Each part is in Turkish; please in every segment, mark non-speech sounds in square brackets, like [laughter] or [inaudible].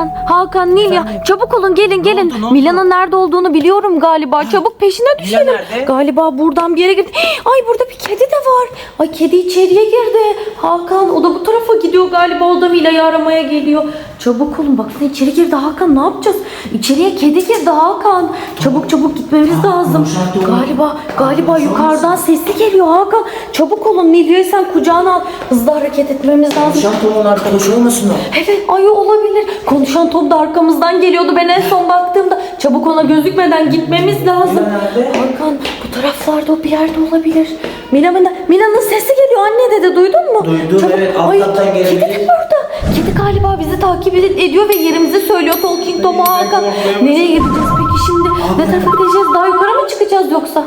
Hakan, Hakan, Nilya çabuk olun gelin gelin. oldu, ne oldu? Mila'nın nerede olduğunu biliyorum galiba. Çabuk peşine düşelim. nerede? Galiba buradan bir yere girdi. [gasps] Ay burada bir kedi de var. Ay kedi içeriye girdi. Hakan o da bu tarafa gidiyor galiba. O da Mila'yı aramaya geliyor. Çabuk olun baksana içeri girdi Hakan ne yapacağız? İçeriye kedi girdi Hakan. Çabuk çabuk gitmemiz lazım. Galiba galiba yukarıdan sesli geliyor Hakan. Çabuk olun Nilya'yı sen kucağına al. Hızlı hareket etmemiz lazım. Şan Tom'un arkadaşı olmasın o? Evet ay olabilir. Konuşan Tom da arkamızdan geliyordu. Ben en son baktığımda çabuk ona gözükmeden gitmemiz lazım. Nerede? Hakan bu taraflarda o bir yerde olabilir. Mila Mila Mila'nın sesi geliyor anne dedi duydun mu? Duydum, evet, alt kattan Kedi gelebilir. de burada. Kedi galiba bizi takip ed- ediyor ve yerimizi söylüyor Talking Tom'a Hakan. Nereye gideceğiz peki şimdi? Ne tarafa gideceğiz? Daha yukarı mı çıkacağız yoksa?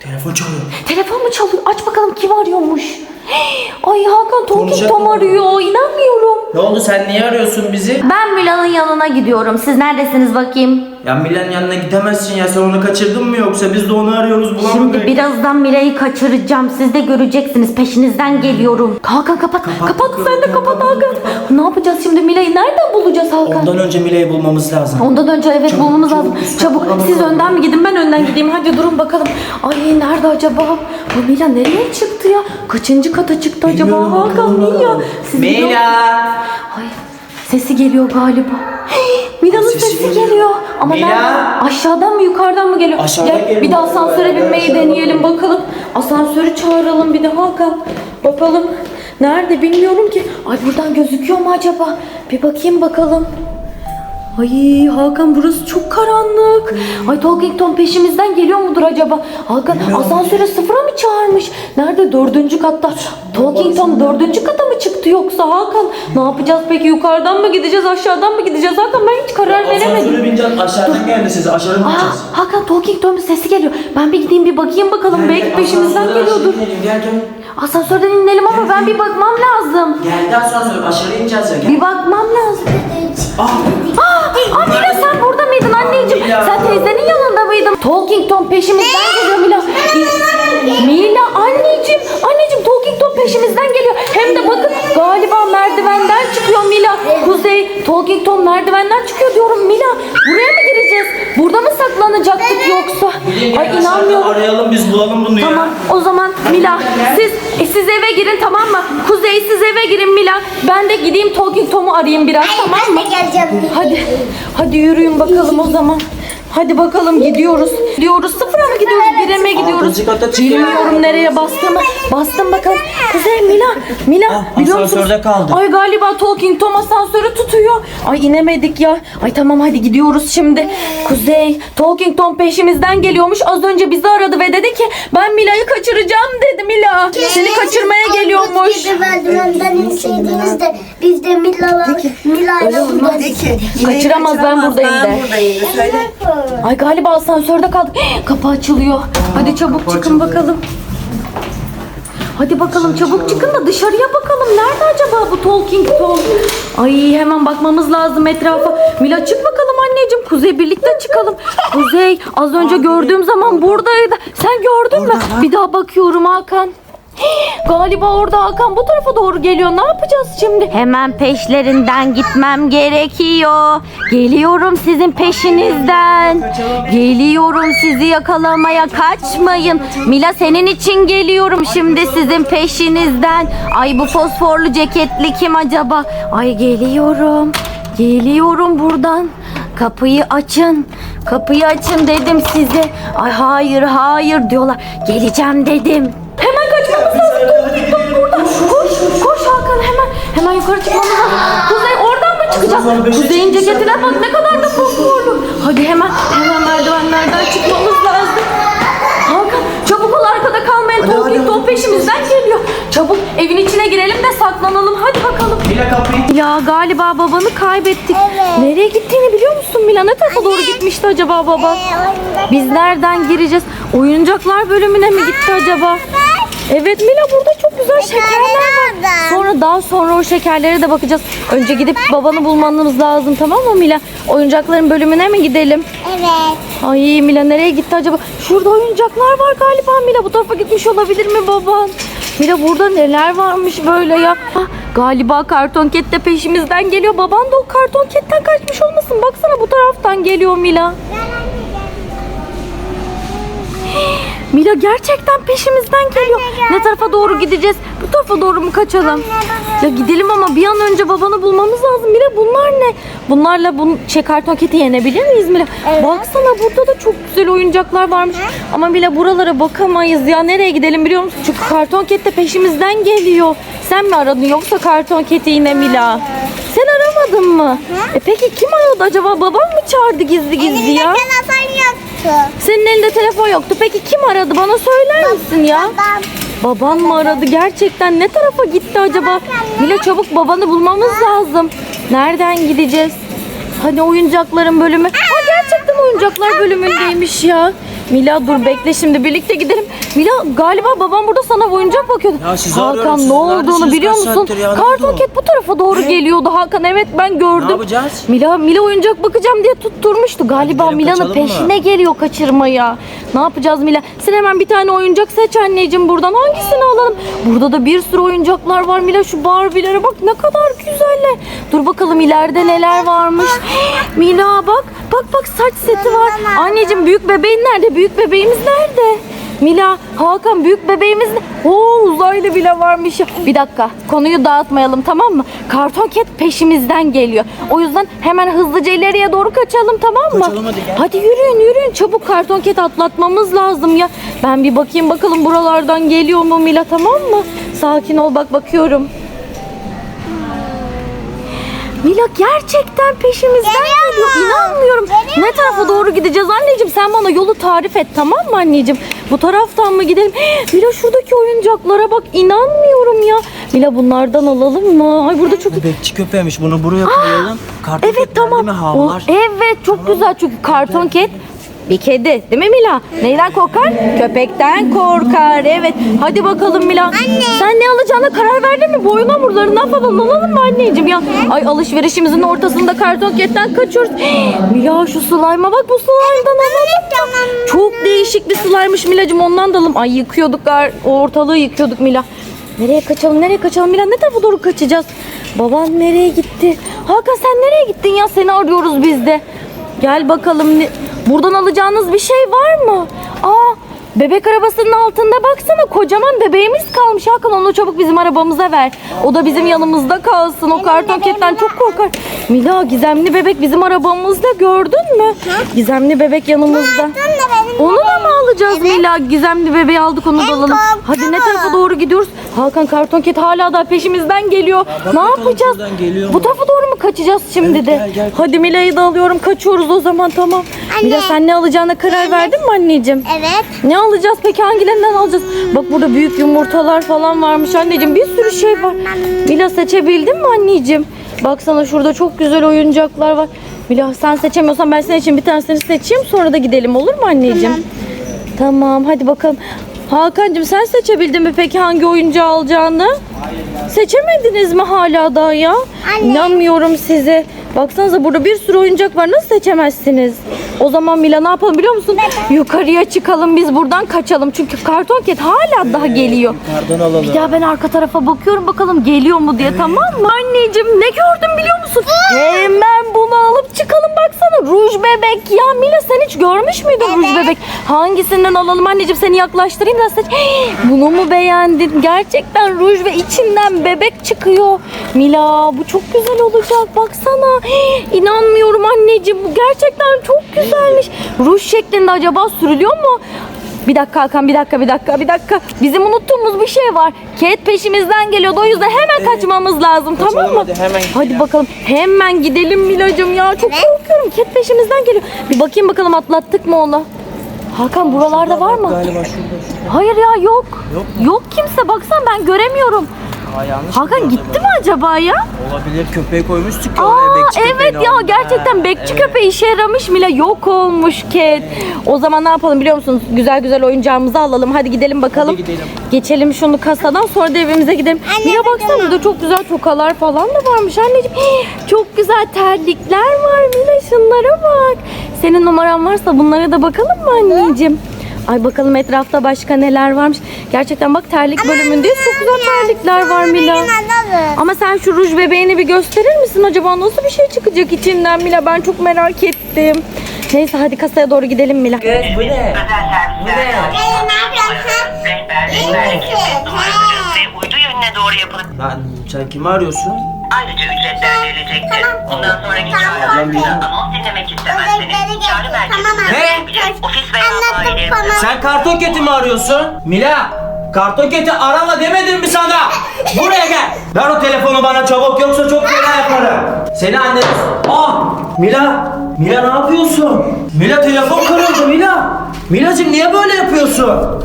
Telefon çalıyor. Telefon mu çalıyor? Aç bakalım kim arıyormuş? Ay Hakan Konuşacak Tom mı? arıyor. İnanmıyorum. Ne oldu sen niye arıyorsun bizi? Ben Mila'nın yanına gidiyorum. Siz neredesiniz bakayım? Ya Milan yanına gidemezsin ya sen onu kaçırdın mı yoksa biz de onu arıyoruz bulamadık. Şimdi birazdan Mila'yı kaçıracağım. Siz de göreceksiniz. Peşinizden geliyorum. Hakan kapat. Kapat, Kapat, sen de kapat Hakan. Ne yapacağız şimdi Mila'yı? Nereden bulacağız Hakan? Ondan önce Mila'yı bulmamız lazım. Ondan önce evet Çabuk, bulmamız çabuk, lazım. biz Çabuk saklanalım siz bakalım. önden mi gidin ben önden gideyim. Hadi durun bakalım. Ay nerede acaba? Bu Mila nereye çıktı ya? Kaçıncı kata çıktı acaba? Bilmiyorum, Hakan bakalım, Mila. bakalım. Siz biliyor musunuz? Ay sesi geliyor galiba. Mila'nın Sesi sesi, geliyor. geliyor. Ama Mila! nereden? Aşağıdan mı yukarıdan mı geliyor? Aşağıdan Gel geliyor. bir de asansöre binmeyi deneyelim bakalım. Asansörü çağıralım bir de Hakan. Bakalım. Nerede bilmiyorum ki. Ay buradan gözüküyor mu acaba? Bir bakayım bakalım. Ay Hakan burası çok karanlık. Ay Talking Tom peşimizden geliyor mudur acaba? Hakan asansöre sıfıra mı çağırmış? Nerede? Dördüncü katta. Talking Tom dördüncü kata mı çıktı yoksa Hakan? Ne yapacağız peki? Yukarıdan mı gideceğiz? Aşağıdan mı gideceğiz? Hakan ben hiç karar veremedim. Asansöre bineceğiz aşağıdan geldi siz aşağıdan Aa. Hakan Talking Tom'un sesi geliyor. Ben bir gideyim bir bakayım bakalım. Belki peşimizden geliyordur. Gel gel. Asansörden inelim ama ben bir bakmam lazım. Geldi asansör aşağı ineceğiz ya gel. Bir bakmam lazım. Ah, Aa, Mila sen burada mıydın Mila. Sen teyzenin yanında mıydın? Talking Tom peşimizden geliyor Mila. Mila anneciğim, anneciğim Talking Tom peşimizden geliyor. Hem de bakın galiba merdivenden çıkıyor Mila. Kuzey, Talking Tom merdivenden çıkıyor diyorum Mila. Buraya mı gireceğiz? Burada mı saklanacaktık yoksa? Ay inanmıyorum. Arayalım biz bulalım bunu Tamam ya. o zaman Mila siz e, siz eve girin tamam mı? Kuzey siz eve girin Mila. Ben de gideyim Talking Tom'u arayayım biraz tamam mı? Ben de geleceğim. Hadi hadi yürüyün bakalım o zaman. Hadi bakalım gidiyoruz. Gidiyoruz sıfıra mı gidiyoruz? Bire mi gidiyoruz? Bilmiyorum nereye bastığımı. Bastım bakalım. Kuzey Mila. Mila Ah, biliyor musunuz? asansörde kaldı. Ay galiba Talking Tom asansörü tutuyor. Ay inemedik ya. Ay tamam hadi gidiyoruz şimdi. Kuzey Talking Tom peşimizden geliyormuş. Az önce bizi aradı ve dedi ki ben Mila'yı kaçıracağım dedi Mila. Seni kaçırmaya geliyormuş. Gibi de biz de Mila'la Mila'yla burada. Kaçıramaz, ben buradayım de. buradayım. Söyle. Ay galiba asansörde kaldık. [gasps] Kapı açılıyor. Hadi çabuk çıkın bakalım. Hadi bakalım çabuk çıkın da dışarıya bakalım. Nerede acaba bu Talking Tom? Ay hemen bakmamız lazım etrafa. Mila çık bakalım anneciğim. Kuzey birlikte çıkalım. Kuzey az önce gördüğüm zaman buradaydı. Sen gördün mü? Bir daha bakıyorum Hakan. Galiba orada Hakan bu tarafa doğru geliyor. Ne yapacağız şimdi? Hemen peşlerinden gitmem gerekiyor. Geliyorum sizin peşinizden. Geliyorum sizi yakalamaya. Kaçmayın. Mila senin için geliyorum şimdi sizin peşinizden. Ay bu fosforlu ceketli kim acaba? Ay geliyorum. Geliyorum buradan. Kapıyı açın. Kapıyı açın dedim size. Ay hayır hayır diyorlar. Geleceğim dedim. Hemen kaçmamız lazım. Burada. Koş, koş Hakan hemen. Hemen yukarı çıkmamız lazım. Kuzey oradan mı çıkacağız? Kuzey'in ceketine bak ne kadar da fosforlu. Hadi hemen hemen merdivenlerden çıkmamız lazım. Hakan çabuk ol arkada kalmayın. Hadi, hadi, Tom hadi. peşimizden geliyor. Çabuk evin içine girelim de saklanalım. Hadi bakalım. Mila kapıyı. Ya galiba babanı kaybettik. Evet. Nereye gittiğini biliyor musun Mila? Ne tarafa doğru gitmişti acaba baba? Biz nereden gireceğiz? Oyuncaklar bölümüne mi gitti acaba? Evet Mila burada çok güzel şekerler var. Sonra daha sonra o şekerlere de bakacağız. Önce gidip babanı bulmamız lazım tamam mı Mila? Oyuncakların bölümüne mi gidelim? Evet. Ay Mila nereye gitti acaba? Şurada oyuncaklar var galiba Mila. Bu tarafa gitmiş olabilir mi baban? Mila burada neler varmış böyle ya. Ah, galiba karton ket de peşimizden geliyor. Baban da o karton ketten kaçmış olmasın. Baksana bu taraftan geliyor Mila. Mila gerçekten peşimizden geliyor. Ne tarafa doğru gideceğiz? Bu tarafa doğru mu kaçalım? Ya gidelim ama bir an önce babanı bulmamız lazım. Mila bunlar ne? Bunlarla bunu şey karton keti yenebilir miyiz Mila? Baksana burada da çok güzel oyuncaklar varmış. Ama Mila buralara bakamayız ya. Nereye gidelim biliyor musun? Çünkü karton ket de peşimizden geliyor. Sen mi aradın yoksa karton keti yine Mila? Sen aramadın mı? E peki kim aradı acaba? Babam mı çağırdı gizli gizli ya? telefon yoktu. Senin elinde telefon yoktu. Peki kim aradı? Bana söyler misin ya? Babam. Baban mı aradı? Gerçekten ne tarafa gitti acaba? Mila çabuk babanı bulmamız lazım. Nereden gideceğiz? Hani oyuncakların bölümü? Aa gerçekten oyuncaklar bölümündeymiş ya. Mila dur bekle şimdi birlikte gidelim. Mila galiba babam burada sana oyuncak bakıyordu. Ya arıyorum, Hakan siz ne olduğunu neredesiniz? biliyor Kaç musun? saattir ya, ne Karton oldu? ket bu tarafa doğru geliyordu Hakan. Evet ben gördüm. Ne yapacağız? Mila Mila oyuncak bakacağım diye tutturmuştu. Galiba gidelim, Mila'nın kaçalım mı? peşine geliyor kaçırmaya. Ne yapacağız Mila? Sen hemen bir tane oyuncak seç anneciğim buradan. Hangisini alalım? Burada da bir sürü oyuncaklar var Mila. Şu Barbie'lere bak ne kadar güzeller. Dur bakalım ileride neler varmış. [gasps] Mila bak. Bak bak saç seti var. Anneciğim büyük bebeğin nerede? Büyük bebeğimiz nerede? Mila, Hakan büyük bebeğimiz ne? Oo uzaylı bile varmış. Bir dakika konuyu dağıtmayalım tamam mı? Karton ket peşimizden geliyor. O yüzden hemen hızlıca ileriye doğru kaçalım tamam mı? Kaçalım hadi gel. Hadi yürüyün yürüyün çabuk karton ket atlatmamız lazım ya. Ben bir bakayım bakalım buralardan geliyor mu Mila tamam mı? Sakin ol bak bakıyorum. Mila gerçekten peşimizden geliyor. İnanmıyorum. Ne tarafa doğru gideceğiz anneciğim? Sen bana yolu tarif et tamam mı anneciğim? Bu taraftan mı gidelim? [gasps] Mila şuradaki oyuncaklara bak. İnanmıyorum ya. Mila bunlardan alalım mı? Ay burada çok Bekçi köpeğmiş bunu buraya koyalım. Karton Evet ket tamam. mi O- havlar. evet çok güzel çünkü karton ket bir kedi değil mi Mila? Neyden korkar? Köpekten korkar. Evet. Hadi bakalım Mila. Anne. Sen ne alacağına karar verdin mi? Boyun hamurlarından falan alalım mı anneciğim ya? Ay alışverişimizin ortasında karton ketten kaçıyoruz. [gasps] Mila şu slime'a bak bu slime'dan alalım mı? Çok değişik bir slime'mış Milacığım ondan da alalım. Ay yıkıyorduk ortalığı yıkıyorduk Mila. Nereye kaçalım nereye kaçalım Mila ne tarafa doğru kaçacağız? Baban nereye gitti? Hakan sen nereye gittin ya seni arıyoruz biz de. Gel bakalım buradan alacağınız bir şey var mı? Aa bebek arabasının altında baksana kocaman bebeğimiz kalmış Hakan onu çabuk bizim arabamıza ver. O da bizim yanımızda kalsın o karton ketten çok korkar. Mila gizemli bebek bizim arabamızda gördün mü? Gizemli bebek yanımızda. Onu da mı alacağız Mila? Gizemli bebeği aldık onu da alalım. Hadi ne tarafa doğru gidiyoruz? Hakan karton ket hala da peşimizden geliyor. ne yapacağız? geliyor Bu tarafa doğru mu kaçacağız şimdi Evet, de? gel, gel. Hadi Mila'yı da alıyorum. Kaçıyoruz o zaman tamam. Mila sen ne alacağına karar verdin mi anneciğim? Evet. Ne alacağız peki hangilerinden alacağız? Bak burada büyük yumurtalar falan varmış anneciğim. Bir sürü şey var. Mila seçebildin mi anneciğim? Baksana şurada çok güzel oyuncaklar var. Mila sen seçemiyorsan ben senin için bir tanesini seçeyim sonra da gidelim olur mu anneciğim? Tamam, hadi bakalım. Hakan'cığım sen seçebildin mi peki hangi oyuncağı alacağını? Seçemediniz mi hala daha ya? İnanmıyorum size. Baksanıza burada bir sürü oyuncak var. Nasıl seçemezsiniz? O zaman Mila ne yapalım biliyor musun? Yukarıya çıkalım biz buradan kaçalım. Çünkü karton ket hala daha geliyor. Yukarıdan alalım. Bir daha ben arka tarafa bakıyorum bakalım geliyor mu diye tamam mı? Anneciğim ne gördüm biliyor musun? Hemen bunu alıp çıkalım baksana. Ruj bebek ya. Mila sen hiç görmüş müydün ruj bebek? Hangisinden alalım anneciğim seni yaklaştırayım da seç. [gasps] Bunu mu beğendin? Gerçekten ruj ve içinden bebek çıkıyor. Mila bu çok güzel olacak baksana. İnanmıyorum anneciğim bu gerçekten çok güzelmiş. Ruj şeklinde acaba sürülüyor mu? Bir dakika Hakan bir dakika bir dakika bir dakika. Bizim unuttuğumuz bir şey var. Cat peşimizden geliyordu o yüzden hemen kaçmamız lazım Kaçalım tamam mı? hadi, hemen Hadi bakalım hemen gidelim Milacığım ya çok korkuyorum. Cat peşimizden geliyor. Bir bakayım bakalım atlattık mı onu? Hakan buralarda var mı? Galiba şurada şurada. Hayır ya yok. Yok Yok kimse baksana ben göremiyorum. Aa, yanlış Hakan gitti mi acaba ya? Olabilir köpeği koymuştuk ya Aa oraya bekçi evet köpeğini ya aldım. gerçekten Ha, bekçi evet. köpeği işe yaramış Mila yok olmuş Cat. O zaman ne yapalım biliyor musunuz? Güzel güzel oyuncağımızı alalım. Hadi gidelim bakalım. Hadi gidelim. Geçelim şunu kasadan sonra da evimize gidelim. Mila baksana burada çok güzel tokalar falan da varmış anneciğim. Hii, Çok güzel terlikler var Mila şunlara bak. Senin numaran varsa bunlara da bakalım mı anneciğim? Ay bakalım etrafta başka neler varmış. Gerçekten bak terlik bölümündeyiz. Çok güzel terlikler var Mila. Ama sen şu ruj bebeğini bir gösterir misin acaba? Nasıl bir şey çıkacak içinden Mila? Ben çok merak ettim. Neyse hadi kasaya doğru gidelim Mila. Kız bu ne? Bu ne? Rehberlik, ve uydu yönüne doğru yapılıp Lan sen kimi arıyorsun? Ayrıca ücretler verilecektir. Bundan sonraki çağrılarınızda anons dinlemek istemezseniz çağrı merkezine Ne? Ofis veya bayilerinize Sen karton keti mi arıyorsun? Mila! Karton keti arama demedim mi sana? Buraya gel. Ver o telefonu bana çabuk yoksa çok fena yaparım. Seni anneniz... Ah! Mila! Mila ne yapıyorsun? Mila telefon kırıldı Mila. Milacığım niye böyle yapıyorsun?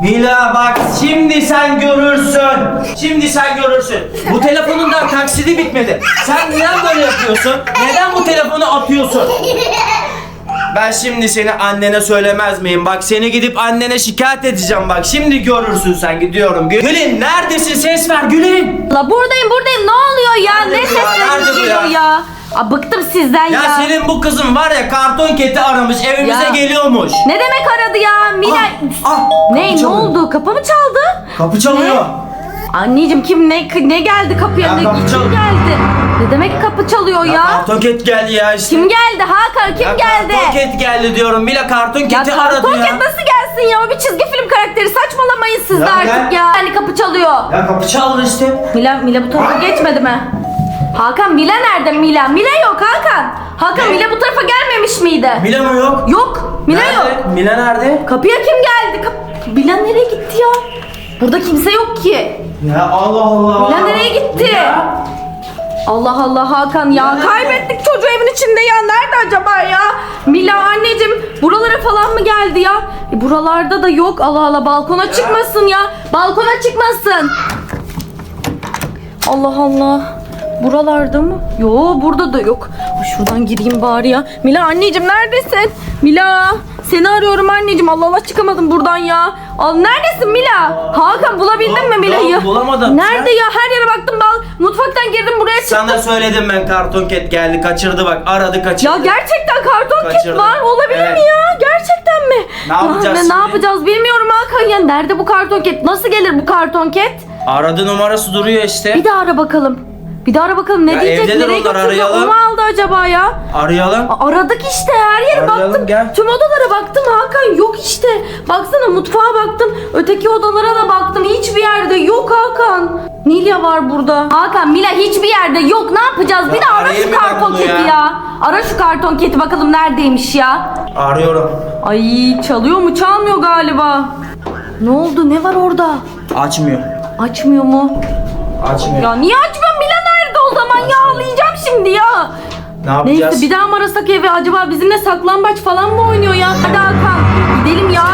Mila bak şimdi sen görürsün. Şimdi sen görürsün. Bu telefonun da taksidi bitmedi. Sen neden böyle yapıyorsun? Neden bu telefonu atıyorsun? Ben şimdi seni annene söylemez miyim? Bak seni gidip annene şikayet edeceğim bak. Şimdi görürsün sen gidiyorum. Gül- Gülün neredesin? Ses ver Gülün. La buradayım buradayım. Ne oluyor ya? Ne bu ya? Geliyor ya? ya? Aa, bıktım sizden ya. Ya senin bu kızın var ya karton keti aramış evimize Ya. geliyormuş. Ne demek aradı ya? Mila... Ah, ah, ne kapı ne çalıyor. oldu? Kapı mı çaldı? Kapı çalıyor. Anneciğim kim ne ne geldi kapıya? Ya ne kapı kim geldi? Ne demek kapı çalıyor ya? Ya karton ket geldi ya işte. Kim geldi Hakan? Kim Ya geldi? Karton ket geldi diyorum. Mila karton Ya keti aradı karton ya. ket nasıl gelsin ya? O bir çizgi film karakteri. Saçmalamayın siz de Ya artık gel. ya. Yani çalıyor. Ya kapı çaldı işte. Mila, Mila bu tarafa geçmedi mi? Hakan Mila nerede Mila? Mila yok Hakan. Hakan Ne? Mila bu tarafa gelmemiş miydi? Mila mı yok? Yok. Mila Nerede? yok. Mila nerede? Kapıya kim geldi? Kap- Mila nereye gitti ya? Burada kimse yok ki. Ya Allah Allah. Mila nereye gitti? Mila. Allah Allah Hakan ya kaybettik çocuğu evin içinde ya nerede acaba ya? Mila anneciğim buralara falan mı geldi ya? E, buralarda da yok Allah Allah balkona çıkmasın ya balkona çıkmasın. Allah Allah buralarda mı? Yo burada da yok. Ay, şuradan gireyim bari ya. Mila anneciğim neredesin? Mila seni arıyorum anneciğim Allah Allah çıkamadım buradan ya. Al neredesin Mila? Hakan bulabildin mi Mila'yı? yok, bulamadım. Nerede ya her yere baktım mutfaktan girdim buraya çıktım. Sana söyledim ben karton ket geldi kaçırdı bak aradı kaçırdı. Ya gerçekten karton ket var olabilir Evet. mi ya? Gerçekten mi? Ne yapacağız Ya, ne, şimdi? ne yapacağız bilmiyorum Hakan ya. Nerede bu karton ket? Nasıl gelir bu karton ket? Aradı numarası duruyor işte. Bir daha ara bakalım. Bir daha ara bakalım ne Ya diyecek? evdedir Nereye onlar, götürecek? arayalım. O mu aldı acaba ya? Arayalım. A- Aradık işte her yere Arayalım, baktım. gel. Tüm odalara baktım Hakan yok işte. Baksana mutfağa baktım. Öteki odalara da baktım. Hiçbir yerde yok Hakan. Nilya var burada. Hakan Mila hiçbir yerde yok. Ne yapacağız? Ya bir de ara arayayım şu ben karton bunu keti ya. ya. Ara şu karton keti bakalım neredeymiş ya. Arıyorum. Ay çalıyor mu? Çalmıyor galiba. Ne oldu? Ne var orada? Açmıyor. Açmıyor mu? Açmıyor. Ya niye açmıyor? Ya? Ağlayacağım şimdi ya. ne yapacağız? Neyse bir daha mı arasak eve? Acaba bizimle saklambaç falan mı oynuyor ya? Hadi Hakan gidelim ya.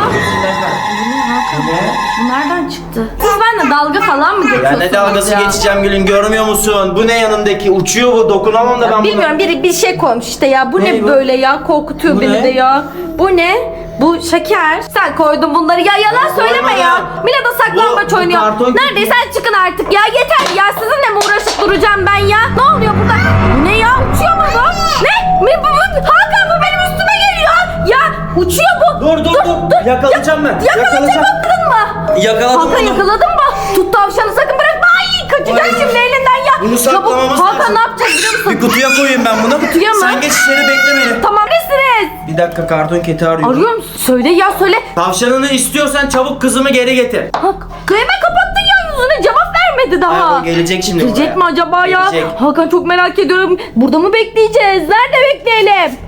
Ne? Bu nereden çıktı? Siz benimle dalga falan mı Ya geçiyorsunuz ne dalgası ya? geçeceğim Gülün görmüyor musun? Bu ne yanındaki? Uçuyor bu dokunamam da ben buna. Bilmiyorum biri bir şey koymuş işte ya. Bu ne, Ne bu? böyle ya? Korkutuyor Bu beni ne? de ya. Bu ne? Bu şeker. Sen koydun bunları. Ya yalan söyleme ya. koymadım. Mila da saklambaç Bu- bu oynuyor. karton- Neredeyse çıkın artık ya. Yeter ya. Sizinle mi uğraşıp duracağım ben ya? Ne oluyor burada? Bu ne ya? Uçuyor mu bu? Ne? Mi, bu, bu, Hakan bu benim üstüme geliyor. Ya uçuyor bu. Dur dur dur. Yakalayacağım ben. Yakalayacağım. Yakaladın mı? Yakaladım Hakan onu. yakaladın mı? Tut tavşanı sakın bırakma. Ay kaçacak Ay. şimdi elinden ya. Bunu saklamamız Çabuk. Hakan lazım. ne yapacağız biliyor musun? Bir kutuya koyayım ben bunu. Kutuya mı? Sen geç içeri bekle beni. Tamam nesiniz? Dakika karton keti arıyorum. Arıyor musun? Söyle ya söyle. Tavşanını istiyorsan çabuk kızımı geri getir. Hak, hemen kapattın ya yüzüne cevap vermedi daha. Ay, o gelecek şimdi Gelecek buraya. mi acaba ya? Gelecek. Hakan çok merak ediyorum. Burada mı bekleyeceğiz? Nerede bekleyelim?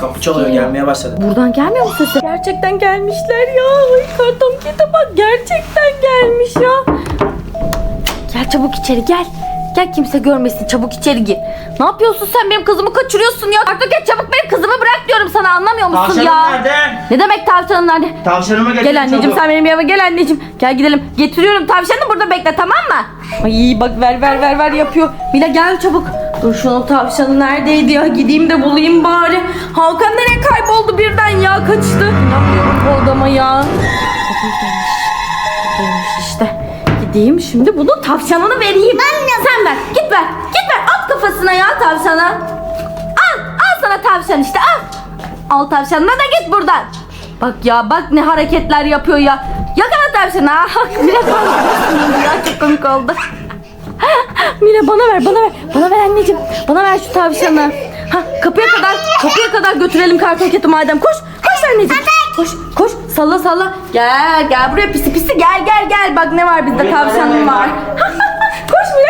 Kapı çalıyor gelmeye başladı. Buradan gelmiyor mu sesi? Gerçekten gelmişler ya. Ay karton kete bak gerçekten gelmiş ya. Gel çabuk içeri gel. Gel kimse görmesin çabuk içeri gir. Ne yapıyorsun sen benim kızımı kaçırıyorsun ya. Karton ket çabuk benim kızımı anlamıyor musun Tavşanım ya? nerede? Ne demek tavşanın nerede? Tavşanımı getir Gel anneciğim çabuk. sen benim yanıma gel anneciğim. Gel gidelim. Getiriyorum tavşanı burada bekle tamam mı? Ay bak ver ver ver ver yapıyor. Mila gel çabuk. Dur şunun tavşanı neredeydi ya? Gideyim de bulayım bari. Hakan nereye kayboldu birden ya? Kaçtı. İnanmıyorum bu adama ya. Buradaymış. Buradaymış işte. Gideyim şimdi bunun tavşanını vereyim. Sen ver. Git ver. Git ver. At kafasına ya tavşana. Al. Al sana tavşan işte al. Al tavşanına da git buradan. Bak ya bak ne hareketler yapıyor ya. Yakala tavşanı. [laughs] Mila kaldı. ya çok komik oldu. [laughs] Mila bana ver bana ver. Bana ver anneciğim. Bana ver şu tavşanı. Ha kapıya kadar kapıya kadar götürelim kartoketi madem. Koş koş anneciğim. Koş koş salla salla. Gel gel buraya pisi pisi gel gel gel. Bak ne var bizde tavşanım var. [laughs] var?